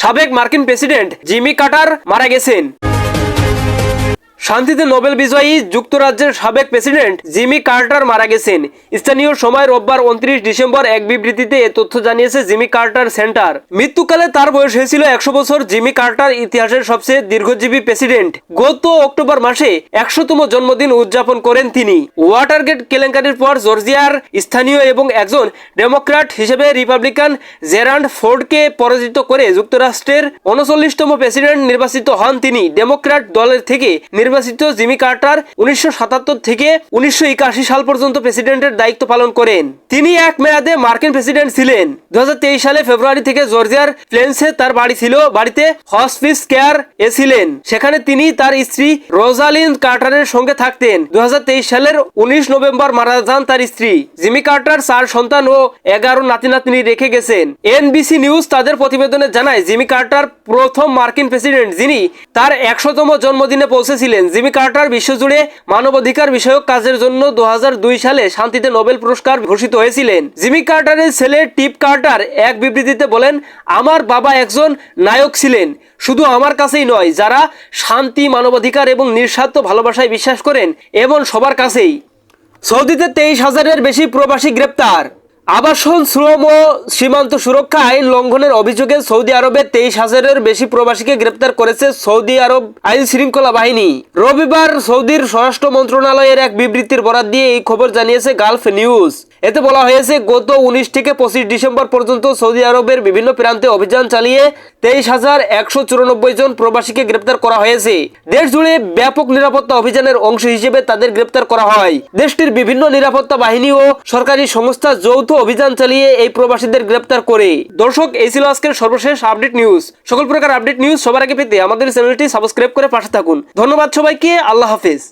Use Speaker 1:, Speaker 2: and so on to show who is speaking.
Speaker 1: সাবেক মার্কিন president Jimmy কাটার মারা গেছেন। শান্তিতে নোবেল বিজয়ী যুক্তরাজ্যের সাবেক প্রেসিডেন্ট জিমি কার্টার মারা গেছেন। স্থানীয় সময় রোববার উনত্রিশ ডিসেম্বর এক বিবৃতিতে এ তথ্য জানিয়েছে জিমি কার্টার সেন্টার। মৃত্যুকালে তার বয়স হয়েছিল একশো বছর। জিমি কার্টার ইতিহাসের সবচেয়ে দীর্ঘজীবী প্রেসিডেন্ট। গত অক্টোবর মাসে একশোতম জন্মদিন উদযাপন করেন তিনি। ওয়াটারগেট কেলেঙ্কারির পর জর্জিয়ার স্থানীয় এবং একজন ডেমোক্র্যাট হিসেবে রিপাবলিকান জেরান্ড ফোর্ডকে পরাজিত করে যুক্তরাষ্ট্রের উনচল্লিশতম প্রেসিডেন্ট নির্বাচিত হন তিনি। ডেমোক্র্যাট দলের থেকে নির্বাচিত জিমি কার্টার উনিশশো সাতাত্তর থেকে উনিশশো একাশি সাল পর্যন্ত প্রেসিডেন্টের দায়িত্ব পালন করেন। তিনি এক মেয়াদে মার্কিন প্রেসিডেন্ট ছিলেন। দু সালে ফেব্রুয়ারি থেকে জর্জিয়ার প্লেন্সে তার বাড়ি ছিল, বাড়িতে হসপিস কেয়ার এ ছিলেন। সেখানে তিনি তার স্ত্রী রোজালিন কার্টারের সঙ্গে থাকতেন। দু সালের উনিশ নভেম্বর মারা যান তার স্ত্রী। জিমি কার্টার চার সন্তান ও এগারো নাতি নাতনি রেখে গেছেন। এনবিসি নিউজ তাদের প্রতিবেদনে জানায়, জিমি কার্টার প্রথম মার্কিন প্রেসিডেন্ট, যিনি তার একশোতম জন্মদিনে পৌঁছেছিলেন। জিমি কার্টার বিশ্বজুড়ে মানবাধিকার বিষয়ক কাজের জন্য দু হাজার দুই সালে শান্তিতে নোবেল পুরস্কার ঘোষিত হয়েছিলেন। জিমি কার্টারের ছেলে টিপ কার্টার এক বিবৃতিতে বলেন, আমার বাবা একজন নায়ক ছিলেন। শুধু আমার কাছেই নয়, যারা শান্তি, মানবাধিকার এবং নিঃস্বার্থ ভালোবাসায় বিশ্বাস করেন, এবং সবার কাছেই। সৌদিতে তেইশ হাজারের বেশি প্রবাসী গ্রেপ্তার। আবাসন, শ্রম ও সীমান্ত সুরক্ষা আইন লঙ্ঘনের অভিযোগে সৌদি আরবে তেইশ হাজারের বেশি প্রবাসীকে গ্রেপ্তার করেছে সৌদি আরব আইন শৃঙ্খলা বাহিনী। রবিবার সৌদির স্বরাষ্ট্র মন্ত্রণালয়ের এক বিবৃতির বরাত দিয়ে এই খবর জানিয়েছে গালফ নিউজ। এতে বলা হয়েছে, গত উনিশ থেকে পঁচিশ ডিসেম্বর পর্যন্ত সৌদি আরবের বিভিন্ন প্রান্তে অভিযান চালিয়ে তেইশ হাজার একশো চুরানব্বই জন প্রবাসীকে গ্রেপ্তার করা হয়েছে। দেশ জুড়ে ব্যাপক নিরাপত্তা অভিযানের অংশ হিসেবে তাদের গ্রেপ্তার করা হয়। দেশটির বিভিন্ন নিরাপত্তা বাহিনী ও সরকারি সংস্থা যৌথ অভিযান চালিয়ে এই প্রবাসীদের গ্রেপ্তার করে। দর্শক, এই ছিল আজকের সর্বশেষ আপডেট নিউজ। সকল প্রকার আপডেট নিউজ সবার আগে পেতে আমাদের চ্যানেলটি সাবস্ক্রাইব করে পাশে থাকুন। ধন্যবাদ সবাইকে, আল্লাহ হাফেজ।